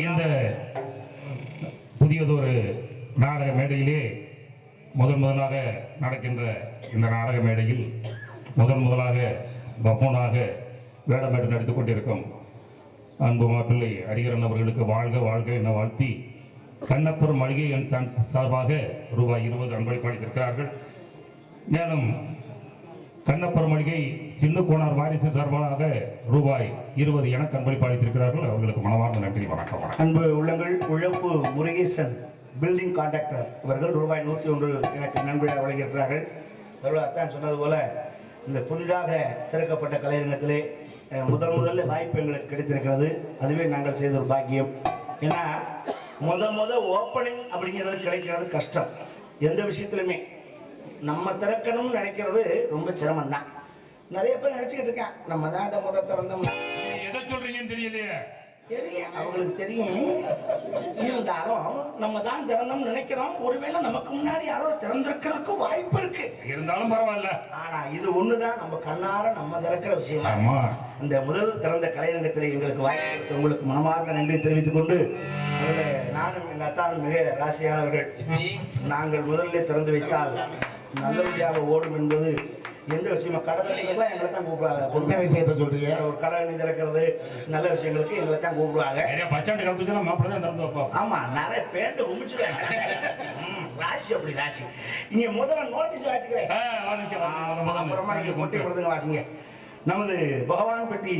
இந்த புதியதொரு நாடக மேடையிலே முதன் முதலாக நடக்கின்ற இந்த நாடக மேடையில் முதன் முதலாக பஃபோனாக வேடமேட்டு நடித்துக் கொண்டிருக்கும் அன்பு மாப்பிள்ளை ஹரிகரன் அவர்களுக்கு வாழ்க வாழ்க என வாழ்த்தி கண்ணப்பர் மளிகை என் சார்பாக ரூபாய் இருபது அன்பளிப்பு அளித்திருக்கிறார்கள் மேலும் கண்ணப்பர் மளிகை சின்ன கோனார் வாரிசு சார்பாக ரூபாய் இருபது என கண்பளிப்பு அளித்திருக்கிறார்கள். அவர்களுக்கு மனமார்ந்த நன்றி வணக்கம் அன்பு உள்ளங்கள் உழப்பு முருகேசன் பில்டிங் கான்ட்ராக்டர் அவர்கள் ரூபாய் நூற்றி ஒன்று எனக்கு நண்பர்களாக வழங்கியிருக்கிறார்கள். அவர்கள் அத்தான் சொன்னது போல இந்த புதிதாக திறக்கப்பட்ட கலையரங்கத்திலே முதல் முதல்ல வாய்ப்பு எங்களுக்கு கிடைத்திருக்கிறது. அதுவே நாங்கள் செய்த ஒரு பாக்கியம். ஏன்னா முத முத ஓப்பனிங் அப்படிங்கிறது கிடைக்கிறது கஷ்டம். எந்த விஷயத்துலையுமே நம்ம திறக்கணும்னு நினைக்கிறது ரொம்ப சிரமம் தான் நிறைய பேர் நினச்சிக்கிட்டு இருக்கேன் நம்ம தான் அதை முத திறந்தோம் எதை சொல்றீங்கன்னு தெரியலையே. தெரியும் அவங்களுக்கு தெரியும். இருந்தாலும் நம்ம தான் திறந்தோம்னு நினைக்கிறோம். ஒருவேளை நமக்கு முன்னாடி யாரோ திறந்திருக்கிறதுக்கு வாய்ப்பு இருக்கு. இருந்தாலும் பரவாயில்ல. ஆனா இது ஒண்ணுதான். நம்ம கண்ணார நம்ம திறக்கிற விஷயம்? ஆமா. இந்த முதல் திறந்த கலைரங்கத்தில் எங்களுக்கு வாய்ப்பு உங்களுக்கு மனமார்ந்த நன்றி தெரிவித்துக் கொண்டு அதில் நானும் எங்கள் அத்தானும் மிக ராசியானவர்கள். நாங்கள் முதலில் திறந்து வைத்தால் நல்லபடியாக ஓடும் என்பது எந்த விஷயமா கடற்கரைக்கெல்லாம் எங்களை தான் கூப்பிடுவாங்க என்ன விஷயத்த சொல்றீங்க? ஒரு கடை அணி திறக்கிறது நல்ல விஷயங்களுக்கு எங்களை தான் கூப்பிடுவாங்க. நிறைய பஸ் ஸ்டாண்டு கல்பிச்சலாம் மாப்பிள்ளை தான் திறந்து வைப்போம். ஆமா நிறைய பேண்ட் குமிச்சுட்டாங்க ம், ராசி அப்படி ராசி. இங்க முதல்ல நோட்டீஸ் வாசிக்கிறேன். அப்புறமா நீங்க கொட்டி கொடுத்துங்க வாசிங்க. நமது பகவான்பட்டி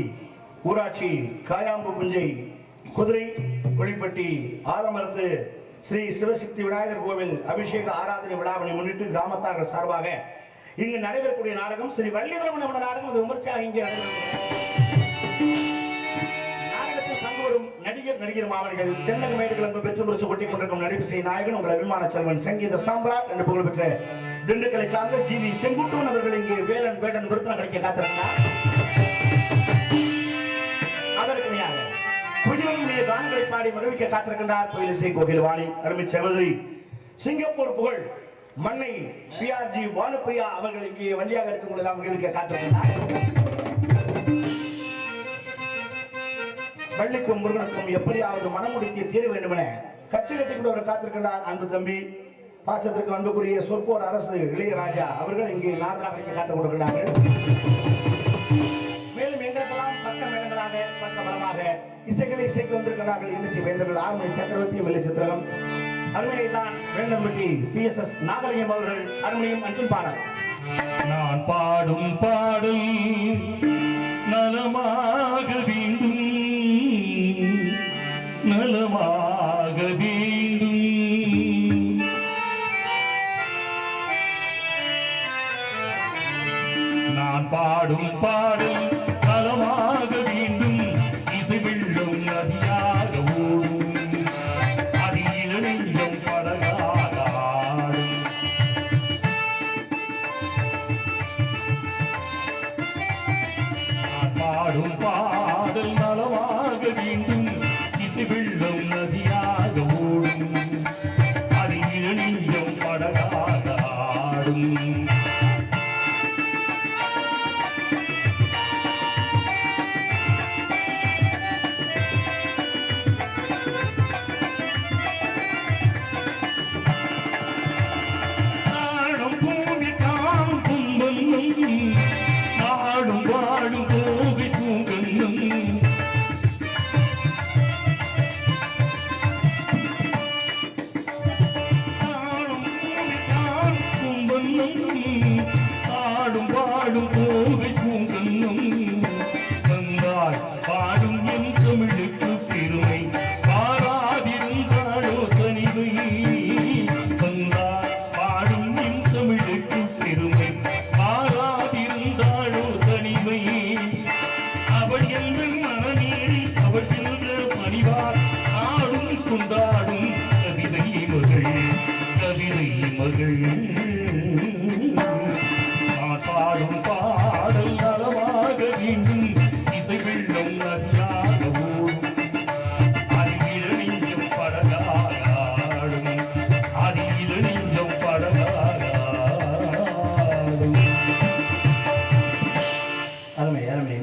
ஊராட்சி காயாம்பு புஞ்சை குதிரை குழிப்பட்டி ஆலமரத்து ஸ்ரீ சிவசக்தி விநாயகர் கோவில் அபிஷேக ஆராதனை விழாவினை முன்னிட்டு கிராமத்தார்கள் சார்பாக இங்கு நடைபெறக்கூடிய நாடகம் ஸ்ரீ வள்ளிதரமண நாடகம். இது விமர்சையாக இங்கே நாடகத்தில் பங்கு வரும் நடிகர் நடிகர் மாணவர்கள் தென்னக மேடுகள் என்பது பெற்று முறிச்சு கொட்டி கொண்டிருக்கும் நடிப்பிசை நாயகன் உங்கள் அபிமான செல்வன் சங்கீத சாம்ராட் என்று புகழ்பெற்ற திண்டுக்கலை சார்ந்த ஜி வி செங்குட்டுவன் அவர்கள் இங்கே வேலன் வேடன் விருத்தம் கிடைக்க காத்திருந்தார் குஜிலனுடைய கானங்களை பாடி மகிழ்விக்க காத்திருக்கின்றார் கோயிலிசை கோகில் வாணி. அருமை சகோதரி சிங்கப்பூர் புகழ். மண்ணை பிஆர்ஜி வானுப்பிரியா அவர்கள் இங்கே வழியாக எடுத்துக் கொள்ளலாம் மகிழ்விக்க காத்திருக்கின்றார். பள்ளிக்கும் முருகனுக்கும் எப்படியாவது மனமுடித்திய தீர வேண்டுமென கட்சி கட்டி கொண்டு அவர் காத்திருக்கின்றார். அன்பு தம்பி பாச்சத்திற்கு அன்புக்குரிய சொற்போர் அரசு இளையராஜா அவர்கள் இங்கே நாதராக காத்துக் கொண்டிருக்கிறார்கள் இசைகளை இசைக்கு வந்திருக்கிறார்கள். இன்னிசை வேந்தர்கள் ஆறுமணி சக்கரவர்த்தி மெல்லி சித்திரகம். அருமையை தான் Vendhampatti P S S Nagalingam அவர்கள் அருமையும் அன்பில் பாடல். நான் பாடும் பாடும் நலமாக வேண்டும். நலமாக வேண்டும். நான் பாடும் பாடும் நலமாக இளநீயம்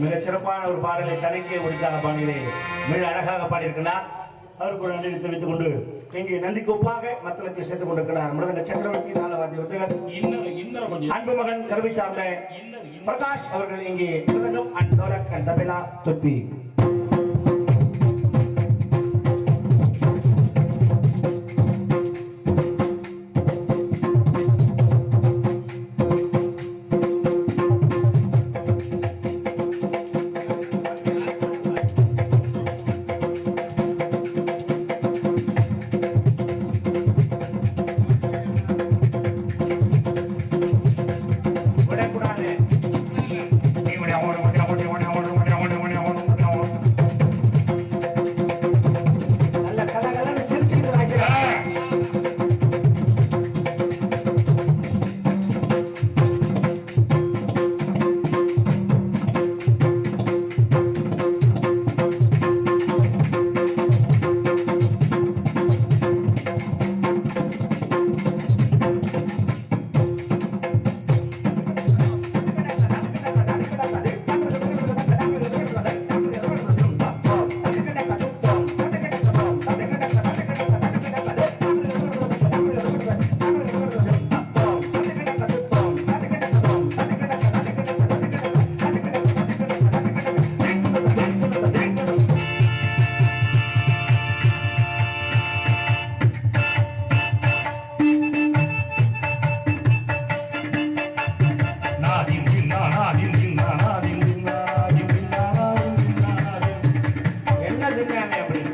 மிகச் சிறப்பான ஒரு பாடலை தனக்கே உரித்தான பாணியிலே மிக அழகாக பாடியிருக்கிறார். அவருக்கு ஒரு நன்றி தெரிவித்துக் கொண்டு இங்கே நந்திக்கு ஒப்பாக மத்தளத்தை சேர்த்துக் கொண்டிருக்கிறார் மிருதங்க சக்கரவர்த்தி தாளவாதி கொஞ்சம். அன்பு மகன் கருவை சார்ந்த பிரகாஷ் அவர்கள் இங்கே மிருதங்கம் அண்ட் டோலக் அண்ட் தபிலா தொப்பி. என்ன அப்படின்னு.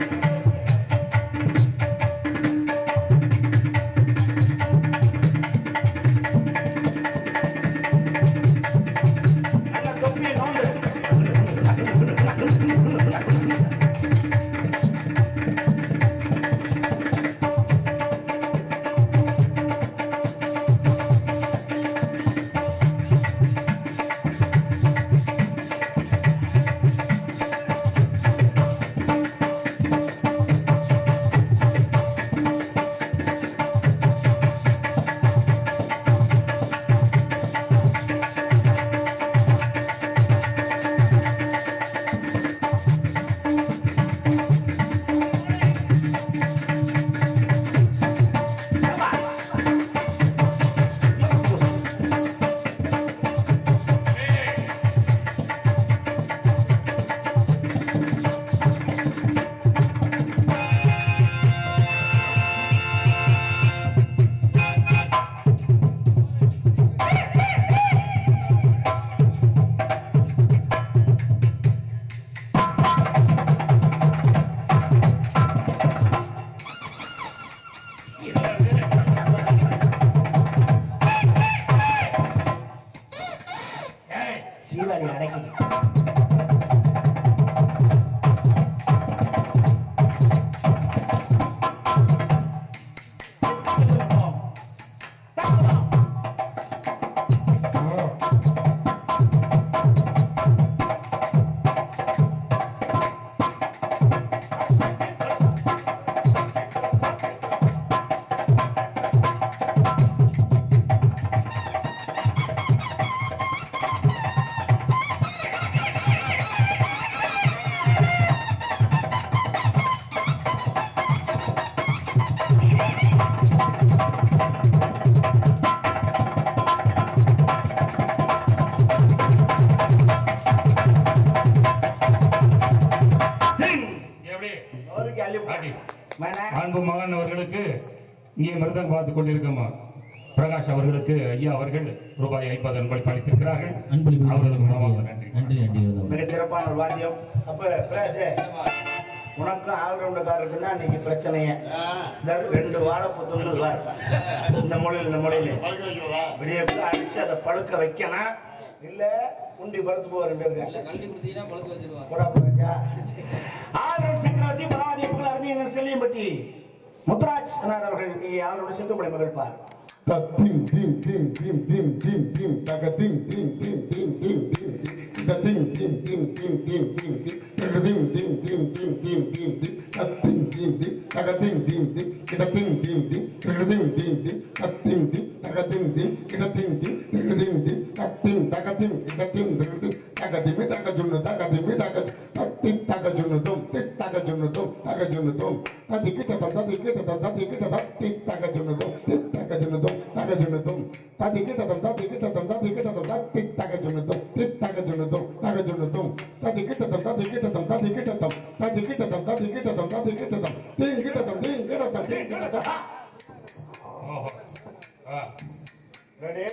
அன்பு மகன். அவர்களுக்கு இங்கே மிருதம் பார்த்து கொண்டிருக்கும் பிரகாஷ் அவர்களுக்கு ஐயா அவர்கள் ரூபாய் ஐம்பது அன்பளிப்பு அளித்திருக்கிறார்கள். அன்பளிப்பு அவர்களுக்கு மனமார்ந்த நன்றி. நன்றி நன்றி. மிகச் சிறப்பான ஒரு வாத்தியம். அப்ப பிரகாஷே உனக்கும் ஆல்ரவுண்டுக்காரருக்கு தான் இன்னைக்கு பிரச்சனையே. இந்த ரெண்டு வாழைப்பூ தொங்குது இந்த மூலையில் இந்த மூலையில. விடிய அடிச்சு அதை பழுக்க வைக்கணும். இல்ல குண்டி பழுத்து போக ரெண்டு பேருக்கு ஆல்ரவுண்ட் சக்கரவர்த்தி பரவாதி புகழ் அருமையர் செல்லியம்பட்டி முத்துராஜ் அவர்கள் இங்கே ஆல்ரவுண்ட் சித்துமலை மகிழ்ப்பார் tim tim tim tim tim tim da tim tim tim taga tim tim tim kita tim tim tim taga tim tim tim da tim tim taga tim tim kita tim tim taga tim tim da tim taga tim kita tim taga tim taga tim taga junno taga tim taga da tim taga junno dum தித்தக ஜுனுதும் தக ஜுனுதும் ததிகிட்டதம் ததிகிட்டதம் ததிகிட்டதம் தித்தக ஜுனுதும் தித்தக ஜுனுதும் தக ஜுனுதும் ததிகிட்டதம் ததிகிட்டதம் ததிகிட்டதம் தித்தக ஜுனுதும் தித்தக ஜுனுதும் தக ஜுனுதும் ததிகிட்டதம் ததிகிட்டதம் ததிகிட்டதம் ததிகிட்டதம் ததிகிட்டதம் ததிகிட்டதம் தீங்கிட்டதம் தீங்கிட்டதம் தீங்கிட்டதம் ஓஹோ ஆ ready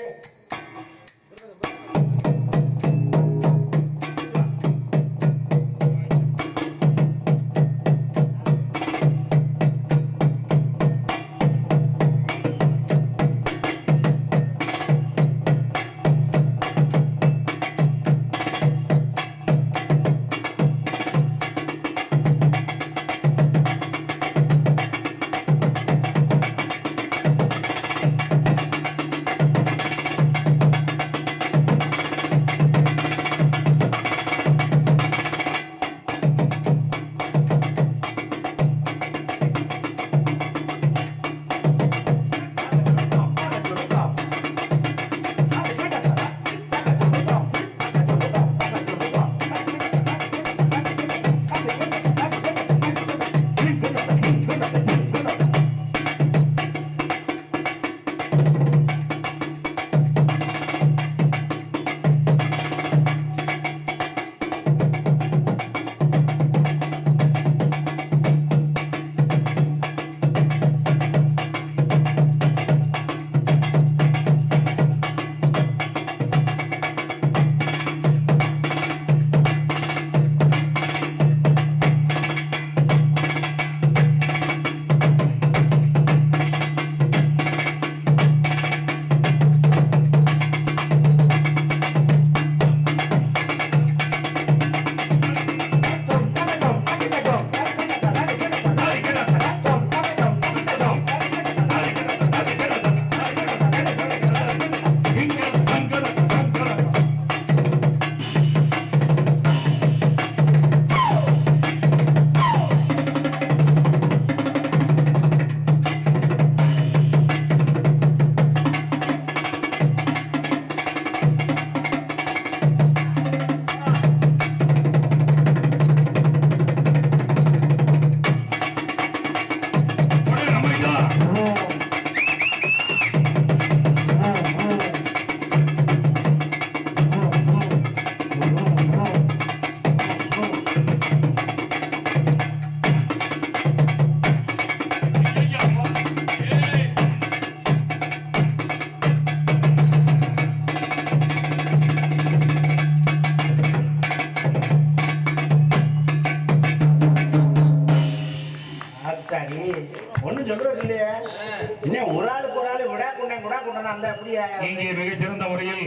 இன்னும் ஒரு ஆளுக்கு ஒரு ஆளு விடா கொண்டேன் விடா கொண்டேன் அந்த அப்படியா. இங்கே மிகச்சிறந்த முறையில்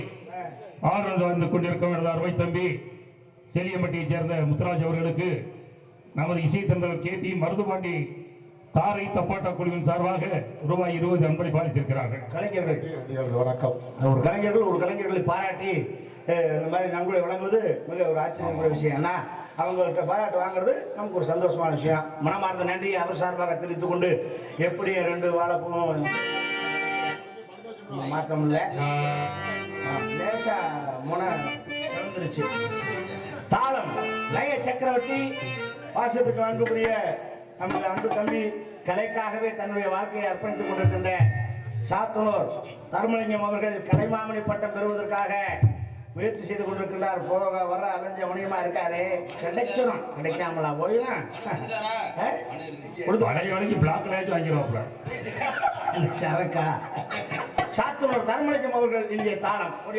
ஆர்வம் வாழ்ந்து கொண்டிருக்கும் எனது அருமை தம்பி செலியம்பட்டியைச் சேர்ந்த முத்துராஜ் அவர்களுக்கு நமது இசைத்தன்றல் கே பி மருதுபாண்டி தாரை தப்பாட்டா குழுவின் சார்பாக ரூபாய் இருபது அன்பளிப்பு அளித்திருக்கிறார்கள். கலைஞர்கள். வணக்கம். ஒரு கலைஞர்கள் ஒரு கலைஞர்களை பாராட்டி இந்த மாதிரி நன்கொடை வழங்குவது மிக ஒரு ஆச்சரியமான விஷயம். ஏன்னா அவங்கள்ட்ட பாராட்டு வாங்குறது நமக்கு ஒரு சந்தோஷமான விஷயம். மனமார்ந்த நன்றி அவர் சார்பாக தெரிவித்துக் கொண்டு எப்படி ரெண்டு வாழைப்பூவும் மாற்றம் இல்லை. லேசா முனை சிறந்துருச்சு தாளம் லய சக்கரவர்த்தி பாசத்துக்கு அன்புக்குரிய நமது அன்பு தம்பி கலைக்காகவே தன்னுடைய வாழ்க்கையை அர்ப்பணித்துக் கொண்டிருக்கின்ற சாத்தனூர் தர்மலிங்கம் அவர்கள் கலைமாமணி பட்டம் பெறுவதற்காக முயற்சி செய்து கொண்டிருக்கின்றார். போக வர அலைஞ்ச மணியமா இருக்காரு. கிடைச்சிடும். கிடைக்காமலா கொடுத்து பழைய வேலைக்கு பிளாக் லேஜ் வாங்கிடுவாப்ல சரக்கா. சாத்தனூர் தர்மலிங்கம் அவர்கள் இங்கே தாளம். ஒரு